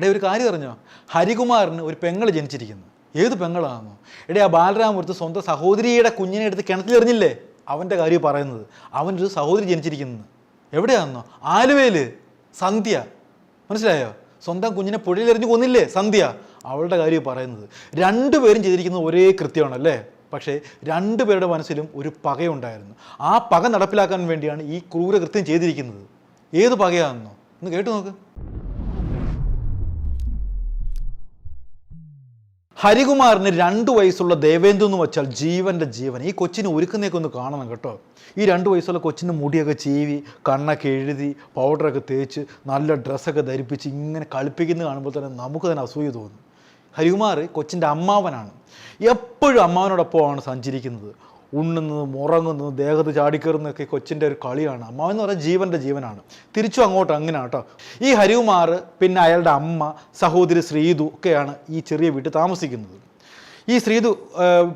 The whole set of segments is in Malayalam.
എടേ ഒരു കാര്യം അറിഞ്ഞോ? ഹരികുമാറിന് ഒരു പെങ്ങൾ ജനിച്ചിരിക്കുന്നു. ഏത് പെങ്ങളാണെന്നോ? ഇടേ ആ ബാലരാമപുരത്ത് സ്വന്തം സഹോദരിയുടെ കുഞ്ഞിനെ എടുത്ത് കിണറ്റിലെറിഞ്ഞില്ലേ അവന്റെ കാര്യം പറയുന്നത്. അവന്റെ ഒരു സഹോദരി ജനിച്ചിരിക്കുന്നത് എവിടെയാണെന്നോ? ആലുവയിൽ സന്ധ്യ. മനസ്സിലായോ? സ്വന്തം കുഞ്ഞിനെ പുഴയിലെറിഞ്ഞ് കൊന്നില്ലേ? സന്ധ്യ. അവളുടെ കാര്യം പറയുന്നത്. രണ്ടുപേരും ചെയ്തിരിക്കുന്നത് ഒരേ കൃത്യമാണല്ലേ? പക്ഷേ രണ്ടുപേരുടെ മനസ്സിലും ഒരു പകയുണ്ടായിരുന്നു. ആ പക നടപ്പിലാക്കാൻ വേണ്ടിയാണ് ഈ ക്രൂരകൃത്യം ചെയ്തിരിക്കുന്നത്. ഏത് പകയാണെന്നോ? ഒന്ന് കേട്ടു നോക്ക്. ഹരികുമാറിന് രണ്ട് വയസ്സുള്ള ദേവേന്ദു എന്ന് വെച്ചാൽ ജീവന്റെ ജീവൻ. ഈ കൊച്ചിനെ ഒരുക്കുന്നേക്ക് ഒന്ന് കാണണം കേട്ടോ. ഈ രണ്ട് വയസ്സുള്ള കൊച്ചിന്റെ മുടിയൊക്കെ ചീവി കണ്ണൊക്കെ എഴുതി പൗഡറൊക്കെ തേച്ച് നല്ല ഡ്രസ്സൊക്കെ ധരിപ്പിച്ച് ഇങ്ങനെ കളിപ്പിക്കുന്നത് കാണുമ്പോൾ തന്നെ നമുക്ക് തന്നെ അസൂയ തോന്നും. ഹരികുമാർ കൊച്ചിന്റെ അമ്മാവനാണ്. എപ്പോഴും അമ്മാവനോടൊപ്പമാണ് സഞ്ചരിക്കുന്നത്. ഉണ്ണുന്നതും ഉറങ്ങുന്നതും ദേഹത്ത് ചാടിക്കയറുന്നതൊക്കെ കൊച്ചിന്റെ ഒരു കളിയാണ്. അമ്മ എന്ന് പറഞ്ഞാൽ ജീവന്റെ ജീവനാണ്. തിരിച്ചു അങ്ങോട്ട് അങ്ങനെ കേട്ടോ ഈ ഹരികുമാർ പിന്നെ അയാളുടെ അമ്മ സഹോദരി ശ്രീതു ഒക്കെയാണ് ഈ ചെറിയ വീട്ടിൽ താമസിക്കുന്നത്. ഈ ശ്രീതു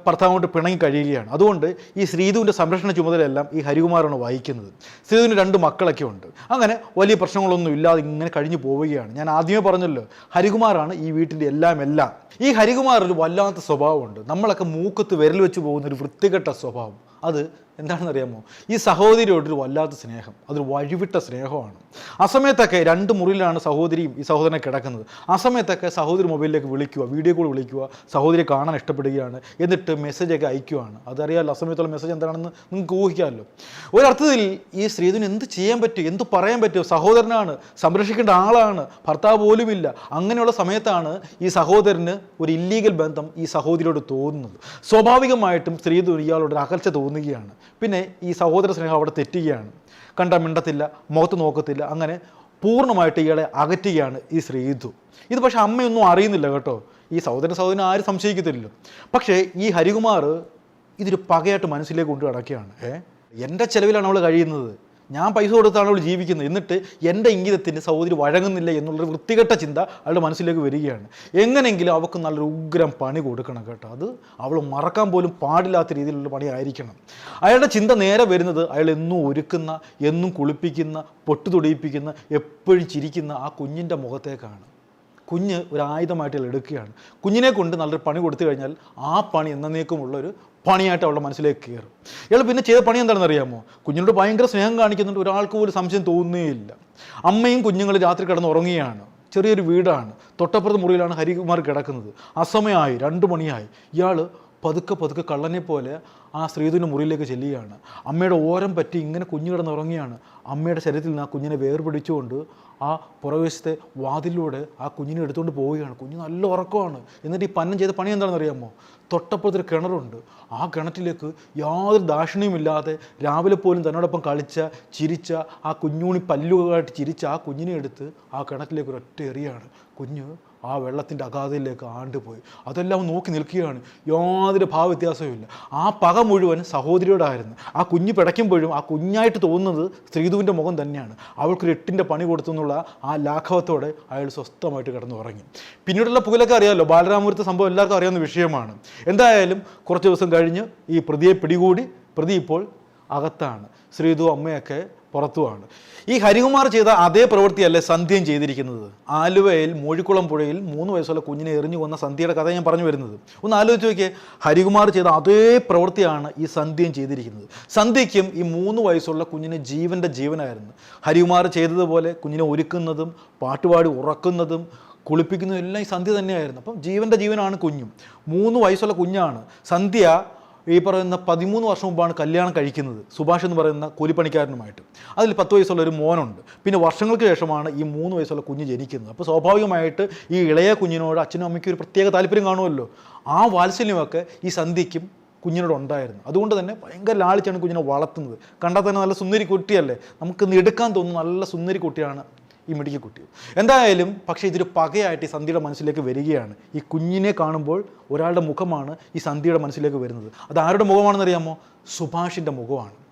ഭർത്താവുമായിട്ട് പിണങ്ങി കഴിയുകയാണ്. അതുകൊണ്ട് ഈ ശ്രീതുവിന്റെ സംരക്ഷണ ചുമതലയെല്ലാം ഈ ഹരികുമാറാണ് വഹിക്കുന്നത്. ശ്രീതുവിന് രണ്ട് മക്കളൊക്കെ ഉണ്ട്. അങ്ങനെ വലിയ പ്രശ്നങ്ങളൊന്നും ഇല്ലാതെ ഇങ്ങനെ കഴിഞ്ഞു പോവുകയാണ്. ഞാൻ ആദ്യമേ പറഞ്ഞല്ലോ ഹരികുമാറാണ് ഈ വീട്ടിന്റെ എല്ലാം എല്ലാം. ഈ ഹരികുമാർ ഒരു വല്ലാത്ത സ്വഭാവമുണ്ട്. നമ്മളൊക്കെ മൂക്കത്ത് വിരൽ വെച്ച് പോകുന്ന ഒരു വൃത്തികെട്ട സ്വഭാവം. അത് എന്താണെന്നറിയാമോ? ഈ സഹോദരിയോടൊരു വല്ലാത്ത സ്നേഹം. അതൊരു വഴിവിട്ട സ്നേഹമാണ്. ആ സമയത്തൊക്കെ രണ്ട് മുറിയിലാണ് സഹോദരിയും ഈ സഹോദരനെ കിടക്കുന്നത്. ആ സമയത്തൊക്കെ സഹോദരി മൊബൈലിലേക്ക് വിളിക്കുക വീഡിയോ കോൾ വിളിക്കുക സഹോദരി കാണാൻ ഇഷ്ടപ്പെടുകയാണ്. എന്നിട്ട് മെസ്സേജൊക്കെ അയക്കുകയാണ് അതറിയാമല്ലോ ആ സമയത്തുള്ള മെസ്സേജ് എന്താണെന്ന് നിങ്ങൾക്ക് ഊഹിക്കാമല്ലോ. ഒരർത്ഥത്തിൽ ഈ ശ്രീധുവിന് എന്ത് ചെയ്യാൻ പറ്റും എന്ത് പറയാൻ പറ്റും? സഹോദരനാണ് സംരക്ഷിക്കേണ്ട ആളാണ് ഭർത്താവ് പോലുമില്ല അങ്ങനെയുള്ള സമയത്താണ് ഈ സഹോദരന് ഒരു ഇല്ലീഗൽ ബന്ധം ഈ സഹോദരിയോട് തോന്നുന്നത്. സ്വാഭാവികമായിട്ടും ശ്രീധു ഇയാളോട് അകൽച്ച തോന്നുകയാണ്. പിന്നെ ഈ സഹോദര സ്നേഹം അവിടെ തെറ്റുകയാണ്. കണ്ട മിണ്ടത്തില്ല മുഖത്ത് നോക്കത്തില്ല അങ്ങനെ പൂർണമായിട്ട് ഇയാളെ അകറ്റുകയാണ് ഈ ശ്രീധു ഇത് പക്ഷേ അമ്മയൊന്നും അറിയുന്നില്ല കേട്ടോ. ഈ സഹോദര സഹോദരൻ ആരും സംശയിക്കത്തില്ലല്ലോ. പക്ഷേ ഈ ഹരികുമാർ ഇതൊരു പകയായിട്ട് മനസ്സിലേക്ക് കൊണ്ട് കിടക്കുകയാണ് ഏ? എന്റെ ചിലവിലാണ് അവൾ കഴിയുന്നത്. ഞാൻ പൈസ കൊടുത്താണ് അവൾ ജീവിക്കുന്നത്. എന്നിട്ട് എന്റെ ഇംഗിതത്തിന് സഹോദരി വഴങ്ങുന്നില്ല എന്നുള്ളൊരു വൃത്തികെട്ട ചിന്ത അവളുടെ മനസ്സിലേക്ക് വരികയാണ്. എങ്ങനെയെങ്കിലും അവൾക്ക് നല്ലൊരു ഉഗ്രം പണി കൊടുക്കണം കേട്ടോ. അത് അവൾ മറക്കാൻ പോലും പാടില്ലാത്ത രീതിയിലുള്ള പണി ആയിരിക്കണം അയാളുടെ ചിന്ത നേരെ വരുന്നത് അയാൾ എന്നും ഒരുക്കുന്ന എന്നും കുളിപ്പിക്കുന്ന പൊട്ടു എപ്പോഴും ചിരിക്കുന്ന ആ കുഞ്ഞിന്റെ മുഖത്തേക്കാണ്. കുഞ്ഞ് ഒരു ആയുധമായിട്ട് എടുക്കുകയാണ്. കുഞ്ഞിനെ കൊണ്ട് നല്ലൊരു പണി കൊടുത്തു കഴിഞ്ഞാൽ ആ പണി എന്നേക്കുമുള്ള ഒരു പണിയായിട്ട് അവളുടെ മനസ്സിലേക്ക് കയറും. ഇയാൾ പിന്നെ ചെയ്ത പണി എന്താണെന്ന് അറിയാമോ? കുഞ്ഞിനോട് ഭയങ്കര സ്നേഹം കാണിക്കുന്നുണ്ട്. ഒരാൾക്ക് പോലും സംശയം തോന്നുകയില്ല. അമ്മയും കുഞ്ഞുങ്ങൾ രാത്രി കിടന്ന് ഉറങ്ങുകയാണ്. ചെറിയൊരു വീടാണ്. തൊട്ടപ്പുറത്ത് മുറിയിലാണ് ഹരികുമാർ കിടക്കുന്നത്. അസമയമായി. രണ്ട് മണിയായി. ഇയാൾ പതുക്കെ പതുക്കെ കള്ളനെ പോലെ ആ ശ്രീധുവിന്റെ മുറിയിലേക്ക് ചെല്ലുകയാണ്. അമ്മയുടെ ഓരം പറ്റി ഇങ്ങനെ കുഞ്ഞു കിടന്നുറങ്ങിയാണ് അമ്മയുടെ ശരീരത്തിൽ നിന്ന് ആ കുഞ്ഞിനെ വേർപിടിച്ചുകൊണ്ട് ആ പുറവശത്തെ വാതിലൂടെ ആ കുഞ്ഞിനെ എടുത്തുകൊണ്ട് പോവുകയാണ്. കുഞ്ഞ് നല്ല ഉറക്കമാണ്. എന്നിട്ട് ഈ പന്നം ചെയ്ത പണി എന്താണെന്ന് അറിയാമോ തൊട്ടപ്പുറത്തൊരു കിണറുണ്ട്. ആ കിണറ്റിലേക്ക് യാതൊരു ദാക്ഷിണ്യമില്ലാതെ രാവിലെ പോലും തന്നോടൊപ്പം കളിച്ച ചിരിച്ച ആ കുഞ്ഞുണി പല്ലുകളായിട്ട് ചിരിച്ച ആ കുഞ്ഞിനെ എടുത്ത് ആ കിണറ്റിലേക്ക് ഒരൊറ്റ എറിയാണ്. കുഞ്ഞ് ആ വെള്ളത്തിന്റെ അഗാധയിലേക്ക് ആണ്ടുപോയി. അതെല്ലാം നോക്കി നിൽക്കുകയാണ്. യാതൊരു ഭാവവ്യത്യാസവുമില്ല ആ പക മുഴുവൻ സഹോദരിയോടായിരുന്നു. ആ കുഞ്ഞ് പിടയ്ക്കുമ്പോഴും ആ കുഞ്ഞായിട്ട് തോന്നുന്നത് സ്ത്രീധുവിന്റെ മുഖം തന്നെയാണ്. അവൾക്കൊരു എട്ടിന്റെ പണി കൊടുത്തു എന്നുള്ള ആ ലാഘവത്തോടെ അയാൾ സ്വസ്ഥമായിട്ട് കിടന്നു ഉറങ്ങി. പിന്നീടുള്ള പുകലൊക്കെ അറിയാമല്ലോ ബാലരാമപുരത്തെ സംഭവം എല്ലാവർക്കും അറിയാവുന്ന വിഷയമാണ്. എന്തായാലും കുറച്ച് ദിവസം കഴിഞ്ഞ് ഈ പ്രതിയെ പിടികൂടി പ്രതി ഇപ്പോൾ അകത്താണ്. ശ്രീധു അമ്മയൊക്കെ പുറത്തുമാണ്. ഈ ഹരികുമാർ ചെയ്ത അതേ പ്രവൃത്തിയല്ലേ സന്ധ്യയും ചെയ്തിരിക്കുന്നത്? ആലുവയിൽ മൂഴിക്കുളം പുഴയിൽ മൂന്ന് വയസ്സുള്ള കുഞ്ഞിനെ എറിഞ്ഞു കൊന്ന സന്ധ്യയുടെ കഥ ഞാൻ പറഞ്ഞു വരുന്നത്. ഒന്ന് ആലോചിച്ച് നോക്കിയേ ഹരികുമാർ ചെയ്ത അതേ പ്രവൃത്തിയാണ് ഈ സന്ധ്യയും ചെയ്തിരിക്കുന്നത്. സന്ധ്യയ്ക്കും ഈ മൂന്ന് വയസ്സുള്ള കുഞ്ഞിന് ജീവന്റെ ജീവനായിരുന്നു. ഹരികുമാർ ചെയ്തതുപോലെ കുഞ്ഞിനെ ഒരുക്കുന്നതും പാട്ടുപാടി ഉറക്കുന്നതും കുളിപ്പിക്കുന്നതും എല്ലാം ഈ സന്ധ്യ തന്നെയായിരുന്നു. അപ്പം ജീവന്റെ ജീവനാണ് കുഞ്ഞും. മൂന്ന് വയസ്സുള്ള കുഞ്ഞാണ്. സന്ധ്യ ഈ പറയുന്ന പതിമൂന്ന് വർഷം മുമ്പാണ് കല്യാണം കഴിക്കുന്നത്. സുഭാഷ് എന്ന് പറയുന്ന കൂലിപ്പണിക്കാരനുമായിട്ട്. അതിൽ പത്ത് വയസ്സുള്ള ഒരു മോനുണ്ട്. പിന്നെ വർഷങ്ങൾക്ക് ശേഷമാണ് ഈ മൂന്ന് വയസ്സുള്ള കുഞ്ഞ് ജനിക്കുന്നത്. അപ്പോൾ സ്വാഭാവികമായിട്ട് ഈ ഇളയ കുഞ്ഞിനോട് അച്ഛനും അമ്മയ്ക്കും ഒരു പ്രത്യേക താല്പര്യം കാണുമല്ലോ. ആ വാത്സല്യമൊക്കെ ഈ സന്ധ്യയ്ക്കും കുഞ്ഞിനോട് ഉണ്ടായിരുന്നു. അതുകൊണ്ട് തന്നെ ഭയങ്കര ലാളിച്ചാണ് കുഞ്ഞിനെ വളർത്തുന്നത്. കണ്ടാൽ തന്നെ നല്ല സുന്ദരി കുട്ടിയല്ലേ? നമുക്ക് ഇന്ന് എടുക്കാൻ തോന്നുന്ന നല്ല സുന്ദരി കുട്ടിയാണ് ഈ മിടുക്കി കുട്ടി. എന്തായാലും പക്ഷേ ഇതൊരു പകയായിട്ട് ഈ സന്ധ്യയുടെ മനസ്സിലേക്ക് വരികയാണ്. ഈ കുഞ്ഞിനെ കാണുമ്പോൾ ഒരാളുടെ മുഖമാണ് ഈ സന്ധ്യയുടെ മനസ്സിലേക്ക് വരുന്നത്. അത് ആരുടെ മുഖമാണെന്ന് അറിയാമോ സുഭാഷിന്റെ മുഖമാണ്.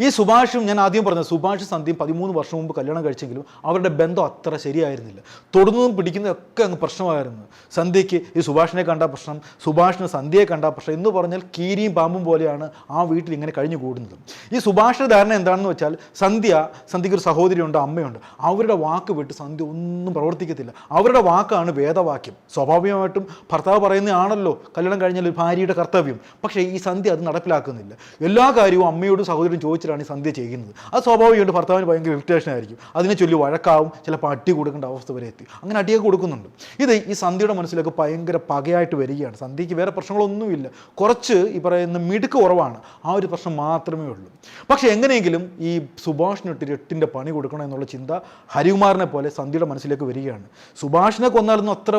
ഈ സുഭാഷും ഞാൻ ആദ്യം പറഞ്ഞത് സുഭാഷ് സന്ധ്യയും പതിമൂന്ന് വർഷം മുമ്പ് കല്യാണം കഴിച്ചെങ്കിലും അവരുടെ ബന്ധം അത്ര ശരിയായിരുന്നില്ല. തൊടുന്നതും പിടിക്കുന്നതൊക്കെ അങ്ങ് പ്രശ്നമായിരുന്നു. സന്ധ്യയ്ക്ക് ഈ സുഭാഷിനെ കണ്ട പ്രശ്നം സുഭാഷിന് സന്ധ്യയെ കണ്ട പ്രശ്നം എന്ന് പറഞ്ഞാൽ കീരിയും പാമ്പും പോലെയാണ് ആ വീട്ടിൽ ഇങ്ങനെ കഴിഞ്ഞു കൂടുന്നത്. ഈ സുഭാഷിന്റെ ധാരണ എന്താണെന്ന് വെച്ചാൽ സന്ധ്യ സന്ധ്യയ്ക്ക് ഒരു സഹോദരിയുണ്ട് അമ്മയുണ്ട്. അവരുടെ വാക്ക് വിട്ട് സന്ധ്യ ഒന്നും പ്രവർത്തിക്കത്തില്ല. അവരുടെ വാക്കാണ് വേദവാക്യം. സ്വാഭാവികമായിട്ടും ഭർത്താവ് പറയുന്നതാണല്ലോ കല്യാണം കഴിഞ്ഞാൽ ഭാര്യയുടെ കർത്തവ്യം. പക്ഷേ ഈ സന്ധ്യ അത് നടപ്പിലാക്കുന്നില്ല. എല്ലാ കാര്യവും അമ്മയോടും സഹോദരനും ചോദിച്ചിട്ടാണ് ഈ സന്ധ്യ ചെയ്യുന്നത് അത് സ്വാഭാവികമായിട്ട് ഭർത്താവിന് ഭയങ്കര ഇറിറ്റേഷൻ ആയിരിക്കും. അതിനെ ചൊല്ലി വഴക്കാവും ചിലപ്പോൾ അടി കൊടുക്കേണ്ട അവസ്ഥ വരെ എത്തി. അങ്ങനെ അടിയൊക്കെ കൊടുക്കുന്നുണ്ട്. ഇത് ഈ സന്ധ്യയുടെ മനസ്സിലൊക്കെ ഭയങ്കര പകയായിട്ട് വരികയാണ്. സന്ധ്യയ്ക്ക് വേറെ പ്രശ്നങ്ങളൊന്നുമില്ല. കുറച്ച് ഈ പറയുന്ന മിടുക്ക് കുറവാണ്. ആ ഒരു പ്രശ്നം മാത്രമേ ഉള്ളൂ. പക്ഷേ എങ്ങനെയെങ്കിലും ഈ സുഭാഷിനിട്ട് എട്ടിന്റെ പണി കൊടുക്കണം എന്നുള്ള ചിന്ത ഹരികുമാറിനെ പോലെ സന്ധ്യയുടെ മനസ്സിലേക്ക് വരികയാണ്. സുഭാഷിനെ കൊന്നാലൊന്നും അത്ര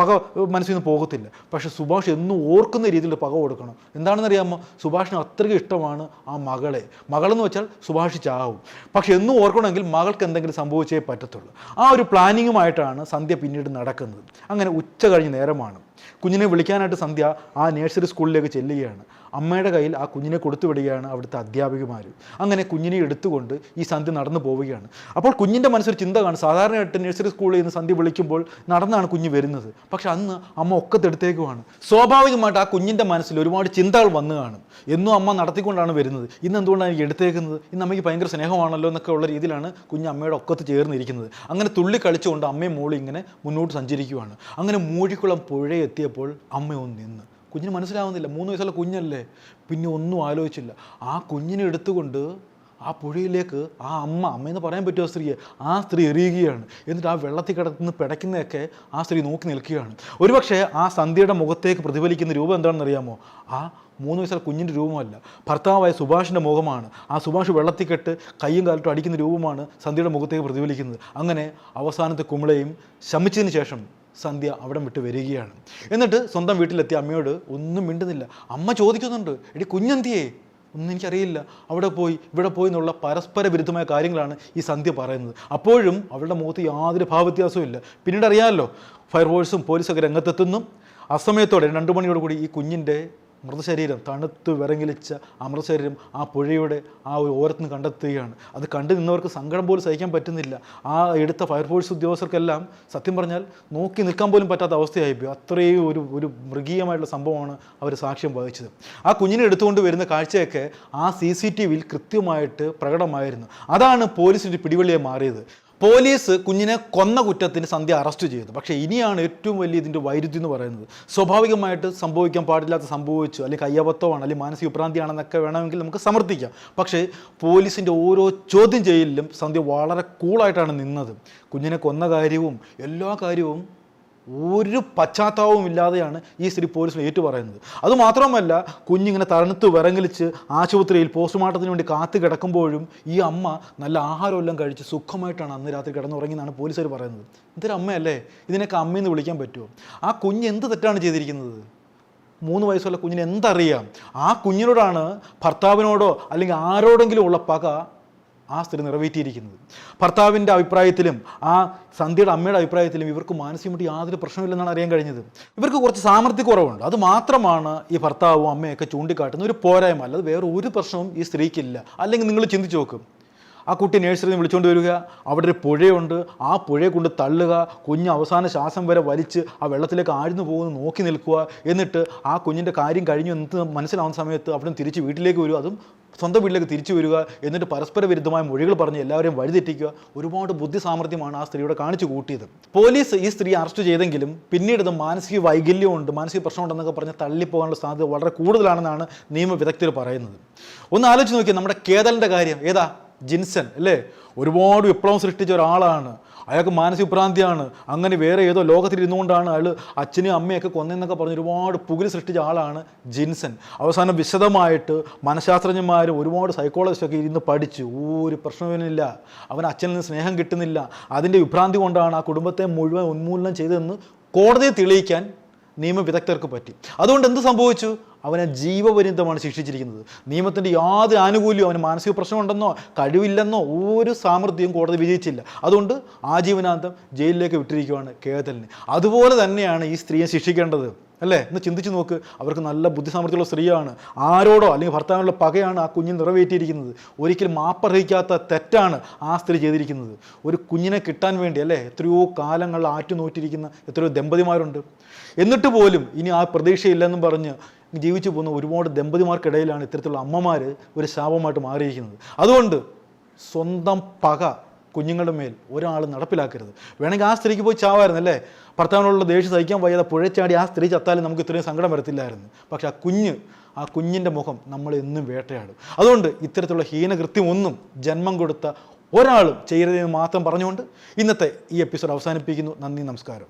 പക മനസ്സിൽ നിന്ന് പോകത്തില്ല. പക്ഷേ സുഭാഷ് എന്നും ഓർക്കുന്ന രീതിയിൽ പക കൊടുക്കണം. എന്താണെന്നറിയാമോ? സുഭാഷിന് അത്രയ്ക്ക് ഇഷ്ടമാണ് ആ മകളെ മകളെന്ന് വെച്ചാൽ സുഭാഷിച്ചാവും. പക്ഷെ എന്നും ഓർക്കണമെങ്കിൽ മകൾക്ക് എന്തെങ്കിലും സംഭവിച്ചേ പറ്റത്തുള്ളൂ. ആ ഒരു പ്ലാനിങ്ങുമായിട്ടാണ് സന്ധ്യ പിന്നീട് നടക്കുന്നത്. അങ്ങനെ ഉച്ച കഴിഞ്ഞ് നേരമാണ്. കുഞ്ഞിനെ വിളിക്കാനായിട്ട് സന്ധ്യ ആ നേഴ്സറി സ്കൂളിലേക്ക് ചെല്ലുകയാണ്. അമ്മയുടെ കയ്യിൽ ആ കുഞ്ഞിനെ കൊടുത്തു വിടുകയാണ് അവിടുത്തെ അധ്യാപികമാർ അങ്ങനെ കുഞ്ഞിനെ എടുത്തുകൊണ്ട് ഈ സന്ധ്യ നടന്നു പോവുകയാണ്. അപ്പോൾ കുഞ്ഞിന്റെ മനസ്സൊരു ചിന്ത കാണും. സാധാരണയായിട്ട് നേഴ്സറി സ്കൂളിൽ നിന്ന് സന്ധ്യ വിളിക്കുമ്പോൾ നടന്നാണ് കുഞ്ഞ് വരുന്നത്. പക്ഷെ അന്ന് അമ്മ ഒക്കത്തെടുത്തേക്കുമാണ് സ്വാഭാവികമായിട്ട് ആ കുഞ്ഞിന്റെ മനസ്സിൽ ഒരുപാട് ചിന്തകൾ വന്നു കാണും. എന്നും അമ്മ നടത്തിക്കൊണ്ടാണ് വരുന്നത്. ഇന്ന് എന്തുകൊണ്ടാണ് എനിക്ക് എടുത്തേക്കുന്നത്? ഇന്ന് അമ്മയ്ക്ക് ഭയങ്കര സ്നേഹമാണല്ലോ എന്നൊക്കെ ഉള്ള രീതിയിലാണ് കുഞ്ഞ് അമ്മയുടെ ഒക്കത്ത് ചേർന്നിരിക്കുന്നത്. അങ്ങനെ തുള്ളി കളിച്ചുകൊണ്ട് അമ്മയും മോളി ഇങ്ങനെ മുന്നോട്ട് സഞ്ചരിക്കുകയാണ് അങ്ങനെ മൂഴിക്കുളം പുഴ എത്തിയപ്പോൾ അമ്മ ഒന്ന് നിന്ന്. കുഞ്ഞിന് മനസ്സിലാവുന്നില്ല. മൂന്ന് വയസ്സുള്ള കുഞ്ഞല്ലേ? പിന്നെ ഒന്നും ആലോചിച്ചില്ല. ആ കുഞ്ഞിനെ എടുത്തുകൊണ്ട് ആ പുഴയിലേക്ക് ആ അമ്മ അമ്മയെന്ന് പറയാൻ പറ്റുമോ സ്ത്രീയെ? ആ സ്ത്രീ എറിയുകയാണ്. എന്നിട്ട് ആ വെള്ളത്തിൽ കിടന്ന് പിടയ്ക്കുന്നതൊക്കെ ആ സ്ത്രീ നോക്കി നിൽക്കുകയാണ്. ഒരുപക്ഷെ ആ സന്ധ്യയുടെ മുഖത്തേക്ക് പ്രതിഫലിക്കുന്ന രൂപം എന്താണെന്ന് അറിയാമോ ആ മൂന്ന് വയസ്സുള്ള കുഞ്ഞിന്റെ രൂപമല്ല. ഭർത്താവായ സുഭാഷിന്റെ മുഖമാണ്. ആ സുഭാഷ് വെള്ളത്തിൽ കെട്ട് കയ്യും കാലത്തും അടിക്കുന്ന രൂപമാണ് സന്ധ്യയുടെ മുഖത്തേക്ക് പ്രതിഫലിക്കുന്നത്. അങ്ങനെ അവസാനത്തെ കുമിളയും ശമിച്ചതിന് ശേഷം സന്ധ്യ അവിടെ വിട്ട് വരികയാണ്. എന്നിട്ട് സ്വന്തം വീട്ടിലെത്തിയ അമ്മയോട് ഒന്നും മിണ്ടുന്നില്ല. അമ്മ ചോദിക്കുന്നുണ്ട് എടി കുഞ്ഞന്തിയേ ഒന്നും എനിക്കറിയില്ല. അവിടെ പോയി ഇവിടെ പോയി എന്നുള്ള പരസ്പര വിരുദ്ധമായ കാര്യങ്ങളാണ് ഈ സന്ധ്യ പറയുന്നത്. അപ്പോഴും അവളുടെ മുഖത്ത് യാതൊരു ഭാവവ്യത്യാസവും ഇല്ല. പിന്നീട് അറിയാമല്ലോ ഫയർഫോഴ്സും പോലീസൊക്കെ രംഗത്തെത്തുന്നു. അസമയത്തോടെ രണ്ടു മണിയോടുകൂടി ഈ കുഞ്ഞിന്റെ മൃതശരീരം തണുത്ത് വിറങ്ങിലിച്ച ആ മൃതശരീരം ആ പുഴയുടെ ആ ഒരു നിന്ന് കണ്ടെത്തുകയാണ്. അത് കണ്ടു നിന്നവർക്ക് സങ്കടം പോലും സഹിക്കാൻ പറ്റുന്നില്ല. ആ എടുത്ത ഫയർഫോഴ്സ് ഉദ്യോഗസ്ഥർക്കെല്ലാം സത്യം പറഞ്ഞാൽ നോക്കി നിൽക്കാൻ പോലും പറ്റാത്ത അവസ്ഥയായിപ്പോയി അത്രയും ഒരു ഒരു മൃഗീയമായിട്ടുള്ള സംഭവമാണ് അവർ സാക്ഷ്യം വഹിച്ചത്. ആ കുഞ്ഞിനെ എടുത്തുകൊണ്ട് വരുന്ന കാഴ്ചയൊക്കെ ആ സി സി ടി വിയിൽ കൃത്യമായിട്ട് പ്രകടമായിരുന്നു. അതാണ് പോലീസിന്റെ പിടിവള്ളിയെ മാറിയത്. പോലീസ് കുഞ്ഞിനെ കൊന്ന കുറ്റത്തിന് സന്ധ്യ അറസ്റ്റ് ചെയ്തു. പക്ഷേ ഇനിയാണ് ഏറ്റവും വലിയ ഇതിന്റെ വൈരുദ്ധ്യം എന്ന് പറയുന്നത്. സ്വാഭാവികമായിട്ട് സംഭവിക്കാൻ പാടില്ലാത്ത സംഭവിച്ചു അല്ലെങ്കിൽ കയ്യബദ്ധമാണ് അല്ലെങ്കിൽ മാനസിക വിഭ്രാന്തിയാണെന്നൊക്കെ വേണമെങ്കിൽ നമുക്ക് സമർത്ഥിക്കാം. പക്ഷേ പോലീസിന്റെ ഓരോ ചോദ്യം ചെയ്യലിലും സന്ധ്യ വളരെ കൂളായിട്ടാണ് നിന്നത്. കുഞ്ഞിനെ കൊന്ന കാര്യവും എല്ലാ കാര്യവും ഒരു പശ്ചാത്താപവും ഇല്ലാതെയാണ് ഈ സ്ത്രീ പോലീസിന് ഏറ്റുപറയുന്നത്. അതുമാത്രമല്ല കുഞ്ഞിങ്ങനെ തണുത്ത് വിറങ്ങലിച്ച് ആശുപത്രിയിൽ പോസ്റ്റ്മോർട്ടത്തിന് വേണ്ടി കാത്തു കിടക്കുമ്പോഴും ഈ അമ്മ നല്ല ആഹാരമെല്ലാം കഴിച്ച് സുഖമായിട്ടാണ് അന്ന് രാത്രി കിടന്നുറങ്ങിയെന്നാണ് പോലീസുകാർ പറയുന്നത്. ഇതൊരു അമ്മയല്ലേ? ഇതിനൊക്കെ അമ്മയെന്ന് വിളിക്കാൻ പറ്റുമോ? ആ കുഞ്ഞ് എന്ത് തെറ്റാണ് ചെയ്തിരിക്കുന്നത്? മൂന്ന് വയസ്സുള്ള കുഞ്ഞിന് എന്തറിയാം? ആ കുഞ്ഞിനോടാണ് ഭർത്താവിനോടോ അല്ലെങ്കിൽ ആരോടെങ്കിലും ഉള്ള പക ആ സ്ത്രീ നിറവേറ്റിയിരിക്കുന്നത്. ഭർത്താവിന്റെ അഭിപ്രായത്തിലും ആ സന്ധ്യയുടെ അമ്മയുടെ അഭിപ്രായത്തിലും ഇവർക്ക് മാനസികമായിട്ട് യാതൊരു പ്രശ്നമില്ലെന്നാണ് അറിയാൻ കഴിഞ്ഞത്. ഇവർക്ക് കുറച്ച് സാമർത്ഥ്യക്കുറവുണ്ട് അത് മാത്രമാണ് ഈ ഭർത്താവും അമ്മയൊക്കെ ചൂണ്ടിക്കാട്ടുന്ന ഒരു പോരായ്മ. അല്ലാതെ വേറെ ഒരു പ്രശ്നവും ഈ സ്ത്രീക്കില്ല. അല്ലെങ്കിൽ നിങ്ങൾ ചിന്തിച്ച് നോക്കും. ആ കുട്ടി നേഴ്സറിയിൽ നിന്ന് വിളിച്ചുകൊണ്ട് വരിക. അവിടെ ഒരു പുഴയുണ്ട്. ആ പുഴയെ കൊണ്ട് തള്ളുക. കുഞ്ഞ് അവസാന ശ്വാസം വരെ വലിച്ച് ആ വെള്ളത്തിലേക്ക് ആഴ്ന്നു പോകുന്ന നോക്കി നിൽക്കുക. എന്നിട്ട് ആ കുഞ്ഞിന്റെ കാര്യം കഴിഞ്ഞു എന്ന് മനസ്സിലാവുന്ന സമയത്ത് അവിടെ തിരിച്ച് വീട്ടിലേക്ക് വരും. അതും സ്വന്തം വീട്ടിലേക്ക് തിരിച്ചു വരിക എന്നിട്ട് പരസ്പര വിരുദ്ധമായ മൊഴികൾ പറഞ്ഞ് എല്ലാവരെയും വഴിതെറ്റിക്കുക ഒരുപാട് ബുദ്ധി സാമർഥ്യമാണ് ആ സ്ത്രീയുടെ കാണിച്ചു കൂട്ടിയത്. പോലീസ് ഈ സ്ത്രീ അറസ്റ്റ് ചെയ്തെങ്കിലും പിന്നീട് ഇത് മാനസിക വൈകല്യമുണ്ട് മാനസിക പ്രശ്നമുണ്ടെന്നൊക്കെ പറഞ്ഞ് തള്ളിപ്പോകാനുള്ള സാധ്യത വളരെ കൂടുതലാണെന്നാണ് നിയമ വിദഗ്ധർ പറയുന്നത്. ഒന്ന് ആലോചിച്ച് നോക്കിയാൽ നമ്മുടെ കേതലിന്റെ കാര്യം ഏതാ? ജിൻസൺ അല്ലേ? ഒരുപാട് വിപ്ലവം സൃഷ്ടിച്ച ഒരാളാണ്. അയാൾക്ക് മാനസിക ഭ്രാന്തിയാണ് അങ്ങനെ വേറെ ഏതോ ലോകത്തിൽ ഇരുന്നുകൊണ്ടാണ് അയാൾ അച്ഛനെയും അമ്മയൊക്കെ കൊന്നെന്നൊക്കെ പറഞ്ഞ് ഒരുപാട് പുകിൽ സൃഷ്ടിച്ച ആളാണ് ജിൻസൺ. അവസാനം വിശദമായിട്ട് മനഃശാസ്ത്രജ്ഞന്മാർ ഒരുപാട് സൈക്കോളജിസ്റ്റൊക്കെ ഇരുന്ന് പഠിച്ചു. ഒരു പ്രശ്നമില്ല അവൻ അച്ഛനിൽ നിന്ന് സ്നേഹം കിട്ടുന്നില്ല. അതിന്റെ വിഭ്രാന്തി കൊണ്ടാണ് ആ കുടുംബത്തെ മുഴുവൻ ഉന്മൂലനം ചെയ്തതെന്ന് കോടതിയെ തെളിയിക്കാൻ നിയമവിദഗ്ധർക്ക് പറ്റി. അതുകൊണ്ട് എന്ത് സംഭവിച്ചു? അവനെ ജീവപര്യന്തമാണ് ശിക്ഷിച്ചിരിക്കുന്നത്. നിയമത്തിന്റെ യാതൊരു ആനുകൂല്യവും അവന് മാനസിക പ്രശ്നമുണ്ടെന്നോ കഴിവില്ലെന്നോ ഒരു സാമർഥ്യവും കോടതി വിജയിച്ചില്ല. അതുകൊണ്ട് ആജീവനാന്തം ജയിലിലേക്ക് വിട്ടിരിക്കുകയാണ് കേതലിന് അതുപോലെ തന്നെയാണ് ഈ സ്ത്രീയെ ശിക്ഷിക്കേണ്ടത്. അല്ലേ? എന്ന് ചിന്തിച്ച് നോക്ക്. അവർക്ക് നല്ല ബുദ്ധിസാമർഥ്യമുള്ള സ്ത്രീയാണ്. ആരോടോ അല്ലെങ്കിൽ ഭർത്താവിനുള്ള പകയാണ് ആ കുഞ്ഞിന് നിറവേറ്റിയിരിക്കുന്നത്. ഒരിക്കലും മാപ്പർഹിക്കാത്ത തെറ്റാണ് ആ സ്ത്രീ ചെയ്തിരിക്കുന്നത്. ഒരു കുഞ്ഞിനെ കിട്ടാൻ വേണ്ടി അല്ലേ? എത്രയോ കാലങ്ങൾ ആറ്റുനോറ്റിരിക്കുന്ന എത്രയോ ദമ്പതിമാരുണ്ട്. എന്നിട്ട് പോലും ഇനി ആ പ്രതീക്ഷയില്ലെന്നും പറഞ്ഞ് ജീവിച്ചു പോകുന്ന ഒരുപാട് ദമ്പതിമാർക്കിടയിലാണ് ഇത്തരത്തിലുള്ള അമ്മമാർ ഒരു ശാപമായിട്ട് മാറിയിരിക്കുന്നത്. അതുകൊണ്ട് സ്വന്തം പക കുഞ്ഞുങ്ങളുടെ മേൽ ഒരാൾ നടപ്പിലാക്കരുത്. വേണമെങ്കിൽ ആ സ്ത്രീക്ക് പോയി ചാവായിരുന്നു അല്ലേ? ഭർത്താവിനുള്ള ദേഷ്യം സഹിക്കാൻ വയ്യാതെ പുഴച്ചാടി ആ സ്ത്രീ ചത്താലും നമുക്ക് ഇത്രയും സങ്കടം വരത്തില്ലായിരുന്നു. പക്ഷെ ആ കുഞ്ഞ് ആ കുഞ്ഞിന്റെ മുഖം നമ്മൾ എന്നും വേട്ടയാടും. അതുകൊണ്ട് ഇത്തരത്തിലുള്ള ഹീനകൃത്യം ഒന്നും ജന്മം കൊടുത്ത ഒരാളും ചെയ്യരുതെന്ന് മാത്രം പറഞ്ഞുകൊണ്ട് ഇന്നത്തെ ഈ എപ്പിസോഡ് അവസാനിപ്പിക്കുന്നു. നന്ദി നമസ്കാരം.